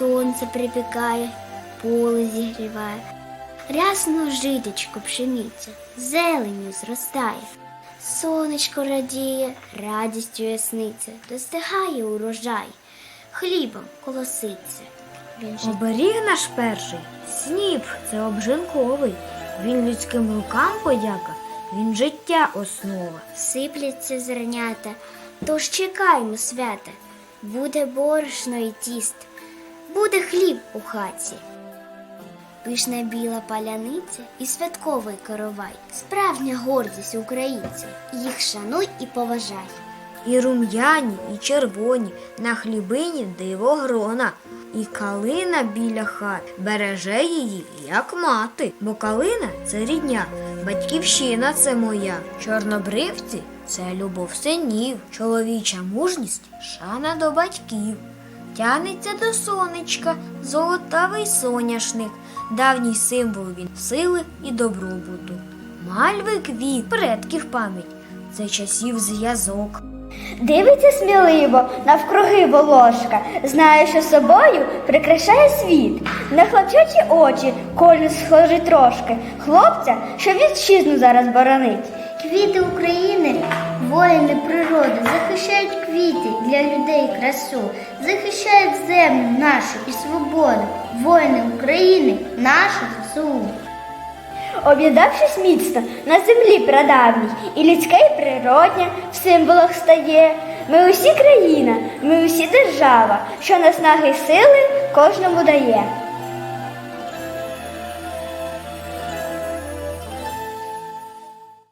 сонце припікає, поле зігріває. Рясно житечко пшениця, зеленю зростає. Сонечко радіє, радістю ясниця, достигає урожай, хлібом колоситься. Оберіг наш перший, сніп це обжинковий. Він людським рукам подяка, він життя основа. сипляться зернята, тож чекаймо свята. Буде борошно і тіст, буде хліб у хаті. Пишна біла паляниця і святковий коровай, справжня гордість українців. Їх шануй і поважай. І рум'яні, і червоні, на хлібині диво грона. І калина біля хат береже її, як мати, бо калина це рідня, батьківщина це моя. Чорнобривці це любов синів, чоловіча мужність, шана до батьків. Тянеться до сонечка, золотавий соняшник, давній символ він сили і добробуту. Мальви квіт, предків пам'ять, це часів зв'язок. Дивиться сміливо навкруги волошка, знає, що собою прикрашає світ. На хлопчачі очі кожен схожий трошки. Хлопця, що вітчизну зараз боронить. Квіти України, воїни природи, захищають квіти для людей красу, захищають землю нашу і свободу. Воїни України, нашу ЗСУ. Об'єднавшись міцно на землі прадавній, і людське, і природнє в символах стає. Ми усі країна, ми усі держава, що наснаги сили кожному дає.